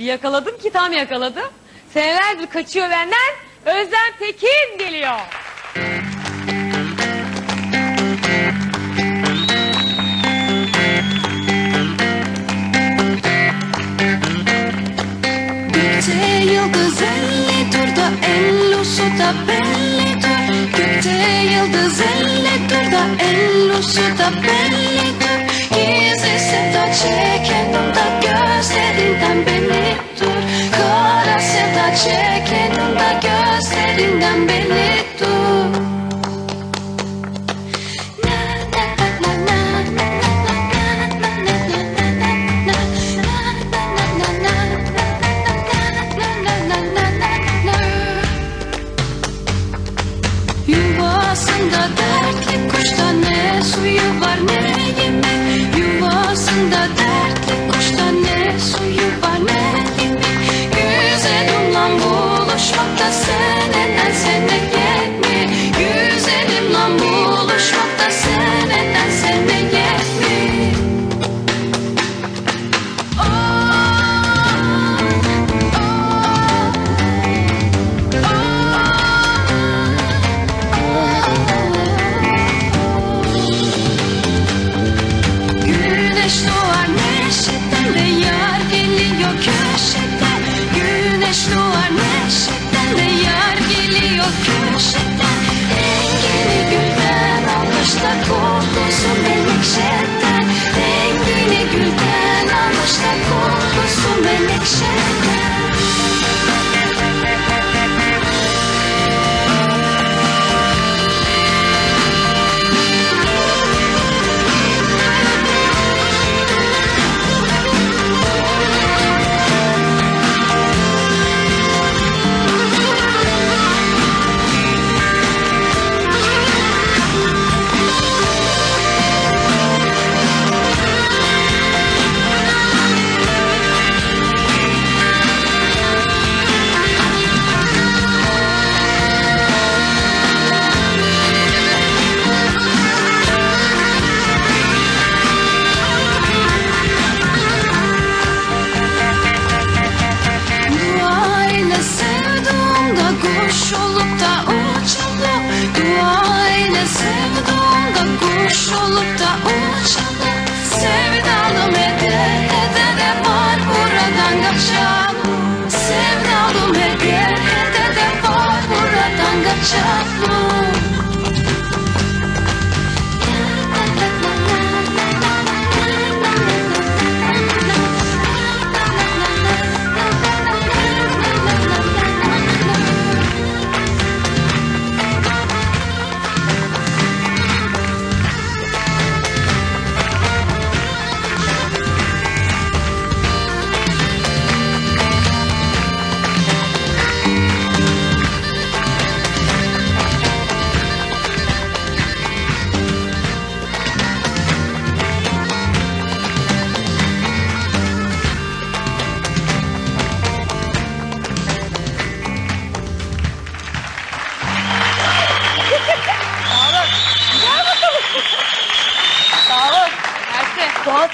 Bir yakaladım ki tam yakaladım. Senelerdir kaçıyor benden. Özlem Tekin geliyor. Gökte yıldız elli dur da en lusu da bellidir Gökte yıldız elli dur da en lusu da bellidir Gizli sevda çeken da gözlerinden belli dur. Kara sevda çeken da gözlerinden belli sending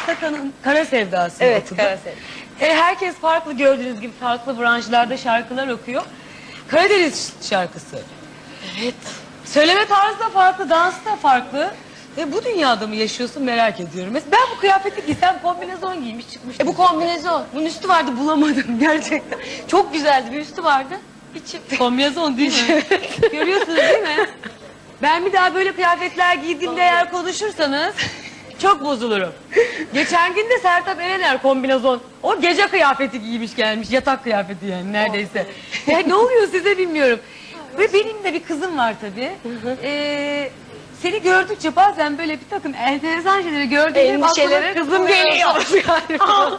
Sakan'ın Kara Sevdası. Evet. Kara Sevda. E, herkes farklı gördüğünüz gibi farklı branşlarda şarkılar okuyor. Karadeniz şarkısı. Evet. Söyleme tarzı da farklı, dans da farklı. Ve bu dünyada mı yaşıyorsun merak ediyorum. Mesela ben bu kıyafeti giysem kombinezon giymiş çıkmıştım. E bu kombinezon. Bunun üstü vardı bulamadım gerçekten. Çok güzeldi bir üstü vardı. Çift. Kombinezon değil mi? Görüyorsunuz değil mi? Ben bir daha böyle kıyafetler giydiğimde eğer konuşursanız çok bozulurum. Geçen gün de Sertab Erener kombinezon. O gece kıyafeti giymiş gelmiş. Yatak kıyafeti yani neredeyse. ya ne oluyor size bilmiyorum. Ve benim de bir kızım var tabii. Ee, seni gördükçe bazen böyle bir takım enteresan şeyleri gördüğümde Endişeleri aklıma kızım geliyor. Aa,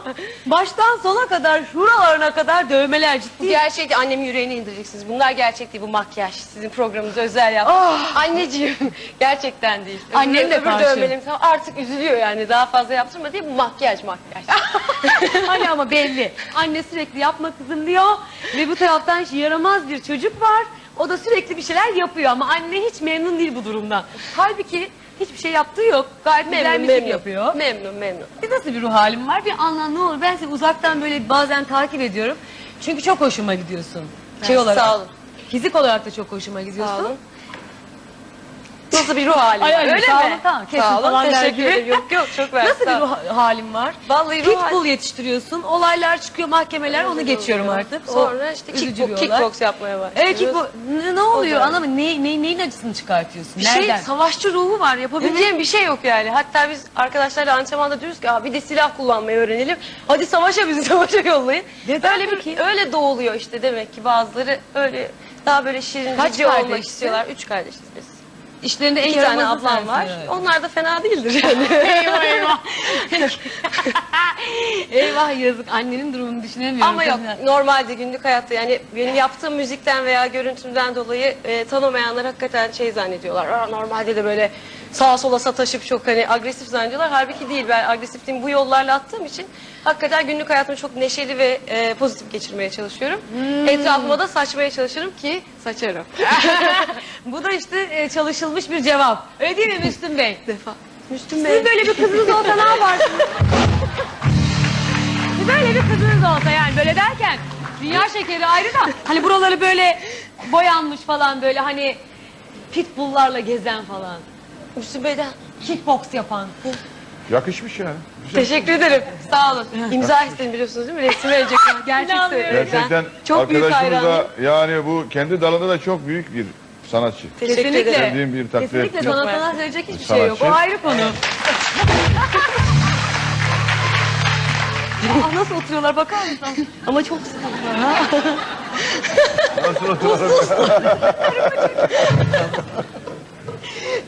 Baştan sona kadar, şuralarına kadar dövmeler ciddi. Gerçek. Annemin yüreğine indireceksiniz. Bunlar gerçek değil. Bu makyaj. Sizin programınıza özel yaptım. Ah! Anneciğim gerçekten değil. Annem Öbür- de öbür karşı. dövmelerim artık üzülüyor yani. Daha fazla yaptırma diye bu makyaj makyaj. Hani ama belli. Anne sürekli yapma kızım diyor. Ve bu taraftan yaramaz bir çocuk var. O da sürekli bir şeyler yapıyor ama anne hiç memnun değil bu durumdan. Halbuki Hiçbir şey yaptığı yok. Gayet güzel Memnun müzik memnun. yapıyor. Memnun memnun. Bir Nasıl bir ruh halim var? Bir anla ne olur. Ben seni uzaktan böyle bazen takip ediyorum. Çünkü çok hoşuma gidiyorsun. Şey olarak. sağ olun. Fizik olarak da çok hoşuma gidiyorsun. Sağ olun. Nasıl bir ruh halim var? ay, Öyle sağ mi? olun, tamam. Kesin Sağ olun. falan der Teşekkür gibi. ederim. Yok yok çok ver. Nasıl bir ruh halim var? Vallahi ruh Pitbull hal- yetiştiriyorsun. Olaylar çıkıyor, mahkemeler onu geçiyorum artık. O Sonra işte üzücü bir olay. kickbox yapmaya başlıyoruz. Evet kickbox. Ne, ne oluyor da- anlamadım. Ne, ne, neyin acısını çıkartıyorsun? Bir şey Nereden? savaşçı ruhu var. Yapabileceğim bir şey yok yani. Hatta biz arkadaşlarla antrenmanda diyoruz ki "Aa, bir de silah kullanmayı öğrenelim. Hadi savaşa bizi savaşa yollayın. Neden öyle bir peki? öyle doğuluyor işte demek ki bazıları öyle daha böyle şirin Kaç cici olmak kardeşsin? istiyorlar. Üç kardeşiz biz. İşlerinde en tane yaramazı ablam var. sensin. Onlar da fena değildir yani. eyvah eyvah. eyvah yazık. Annenin durumunu düşünemiyorum. Ama yok normalde günlük hayatta yani benim yaptığım müzikten veya görüntümden dolayı e, tanımayanlar hakikaten şey zannediyorlar. Aa, normalde de böyle sağa sola sataşıp çok hani agresif zannediyorlar. Halbuki değil ben agresifliğimi bu yollarla attığım için hakikaten günlük hayatımı çok neşeli ve e, pozitif geçirmeye çalışıyorum. Etrafıma da saçmaya çalışırım ki saçarım. Bu da işte e, çalışılmış bir cevap. Öyle değil mi Müslüm Bey? Defa. Müslüm Sizin böyle bir kızınız olsa ne yaparsınız? böyle bir kızınız olsa yani böyle derken dünya şekeri ayrı da hani buraları böyle boyanmış falan böyle hani pitbulllarla gezen falan. Müslüm Bey'den Kickbox yapan. Yakışmış yani. Güzel. teşekkür ederim. Sağ olun. İmza istedim biliyorsunuz değil mi? Resim verecekler. Gerçek söylüyorum. Gerçekten Ben çok büyük arkadaşımız da yani bu kendi dalında da çok büyük bir sanatçı. Teşekkür Kesinlikle. ederim. Sevdiğim bir takdir Kesinlikle sanatına söyleyecek hiçbir şey yok. O Sanatçı. ayrı konu. Aa, nasıl oturuyorlar bakar mısın? Ama çok sıkıntı var. Nasıl oturuyor?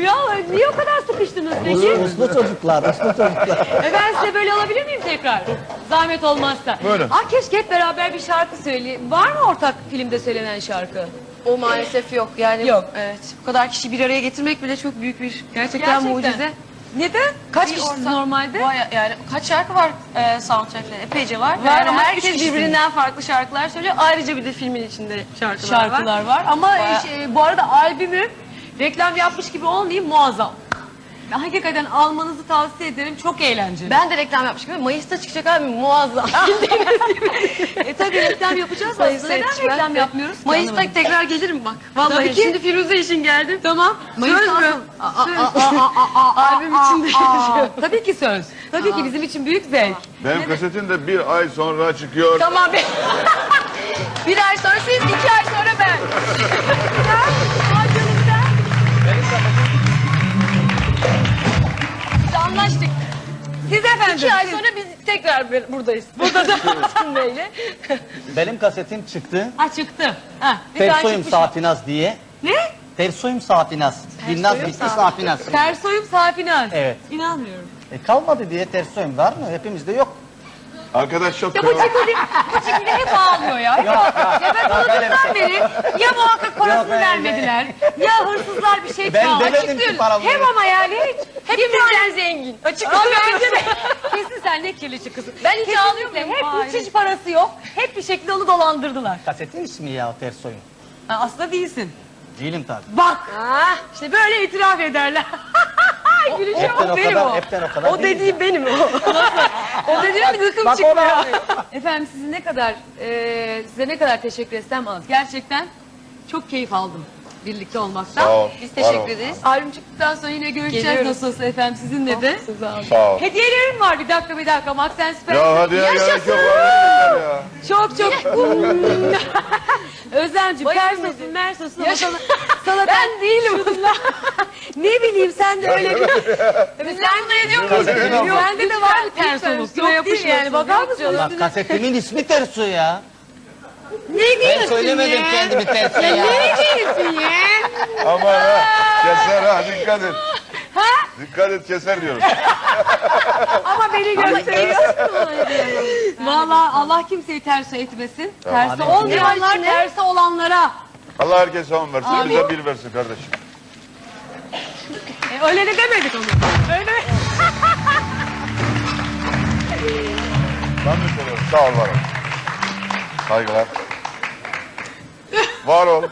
Ya niye o kadar sıkıştınız peki? Uslu çocuklar, uslu çocuklar. E ben size böyle alabilir miyim tekrar? Zahmet olmazsa. Buyurun. Aa, keşke hep beraber bir şarkı söyleyin. Var mı ortak filmde söylenen şarkı? O maalesef yok yani. Yok. Evet. Bu kadar kişi bir araya getirmek bile çok büyük bir gerçekten, mucize. Neden? Kaç Bir kişisiniz ortak- normalde? Baya- yani kaç şarkı var e, soundtrack'te? Epeyce var. Var yani ama üç herkes kişisiniz. birbirinden farklı şarkılar söylüyor. Ayrıca bir de filmin içinde şarkılar, var. şarkılar var. Ama Bayağı- şey, bu arada albümü reklam yapmış gibi olmayayım muazzam. Ben hakikaten almanızı tavsiye ederim. Çok eğlenceli. Ben de reklam yapmış gibi. Mayıs'ta çıkacak abi muazzam. e tabii reklam yapacağız Mayıs'ta aslında. Neden yetişmez reklam de. yapmıyoruz? ki? Mayıs'ta tekrar gelirim bak. Vallahi Tabii ki. şimdi Firuze için geldim. Tamam. Söz mü? Albüm içinde yazıyor. Tabii ki söz. Tabii ki bizim için büyük zevk. Benim kasetim de bir ay sonra çıkıyor. Tamam be. bir ay sonra siz, iki ay sonra ben. Biz anlaştık. Siz efendim. İki ay sonra biz tekrar bir- buradayız. Burada da Müslüm Bey'le. Benim kasetim çıktı. Ha çıktı. Ha, bir Tersoyum çıkmış. Safinaz diye. Ne? Tersoyum Safinaz. Binnaz bitti Safinaz. Tersoyum Safinaz. Evet. İnanmıyorum. E kalmadı diye tersoyum var mı? Hepimizde yok. Arkadaş çok Ya bu çekili, bu çekili hep ağlıyor ya. Hep ağlıyor. Ya ben tanıdığımdan beri ya muhakkak parasını Yok, vermediler. Ya hırsızlar bir şey Ben çaldı. demedim ki paraları. Hep ama yani hiç. Hepimizden zengin. Açık Abi bence de. Kesin sen ne kirli kızım. Ben hiç Kesinlikle. ağlıyor muyum? Hep Hayır. hiç, hiç parası yok. Hep bir şekilde onu dolandırdılar. Kasetin ismi ya tersoyum. Ha, aslında değilsin. Değilim tabii. Bak. Ah, İşte böyle itiraf ederler. Gülüşüm Hepten o o benim kadar, o. hepten o kadar o dediğim benim o. o dediğim gıkım Bak çıkmıyor. ona. Efendim sizi ne kadar, e, size ne kadar teşekkür etsem az. Gerçekten çok keyif aldım birlikte olmaktan. Sağ ol. Biz var teşekkür ol. ederiz. Albüm çıktıktan sonra yine görüşeceğiz Geliyoruz. nasıl olsa efendim sizinle de. Sağ ol. Hediyelerim var bir dakika bir dakika. Max Spencer. Ya hadi ya gerek yok. var ya. Çok çok. Özlemciğim Bayıldım Persos'un Mersos'un Yaşa- sana, sana ben değilim. ne bileyim sen de öyle bir... Sen de ediyor? Kasetini al. Sende de var bir tersoluk. üstüme Yok değil yani bakar Yok mısın. Bak kasetimin ismi terso ya. Ne Ben diyorsun söylemedim ya? kendimi terso ya. Ne diyorsun ya? Aman ha. Keser ha dikkat et. Dikkat et keser diyorum. Ama beni gösteriyorsun. Valla Allah kimseyi terso etmesin. Amin. olmayanlar terso olanlara. Allah herkese on versin. Bize bir versin kardeşim. E, öyle de demedik onu. Öyle Ben de söylüyorum. Sağ ol var ol. Saygılar. Var ol.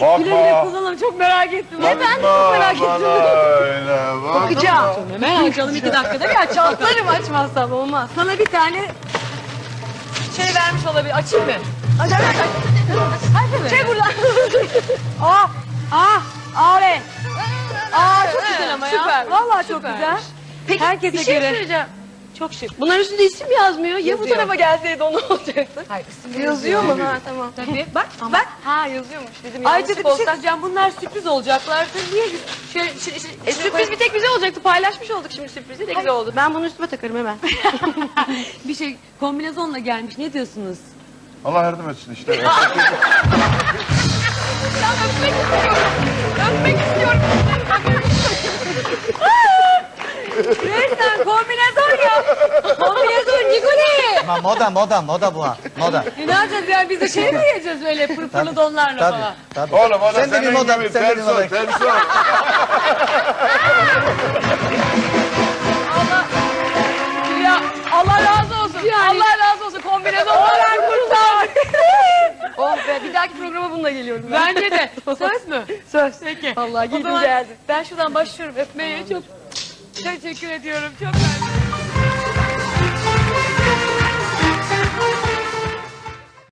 Güle güle Bakma. kullanalım çok merak ettim. Ne ben de çok Bakma merak ettim. bakma. Bakacağım. Hemen açalım iki dakikada aç. Çatlarım açmazsam olmaz. Sana bir tane şey vermiş olabilir. Açayım mı? Aç aç aç. Hadi mi? Çek buradan. ah ah abi. Aa çok güzel ama ya. Süper. Vallahi çok güzel. Peki Herkese bir şey göre. söyleyeceğim. Çok şık. Bunların üstünde isim yazmıyor. Ya bu Yazıyor. tarafa gelseydi onu olacaktı. Hayır, Yazıyor mu? Ha tamam. Tabii. Bak Bak. Ha yazıyormuş dedim. Da Yanlışlık bir şey olsa. diyeceğim. Bunlar sürpriz olacaklar. Sen niye Şöyle, şöyle, şöyle- e, sürpriz bir tek bize olacaktı. Paylaşmış olduk şimdi sürprizi de güzel oldu. Ben bunu üstüme takarım hemen. bir şey kombinezonla gelmiş. Ne diyorsunuz? Allah yardım etsin işte. Ama moda moda moda bu ha. Moda. E ne yapacağız yani biz de şey mi yiyeceğiz böyle pırpırlı donlarla Tabii. falan? Tabii. Oğlum o da sen de bir senin moda, gibi sen de bir terso, moda. terso. Ya Allah razı olsun. Allah razı olsun kombinezonlar kurtar. Oh be bir dahaki programa bununla geliyorum. ben. Bence de. Söz mü? Söz. Peki. Vallahi O giydim zaman geldi. Ben şuradan başlıyorum öpmeye. Çok teşekkür ediyorum. Çok mersi.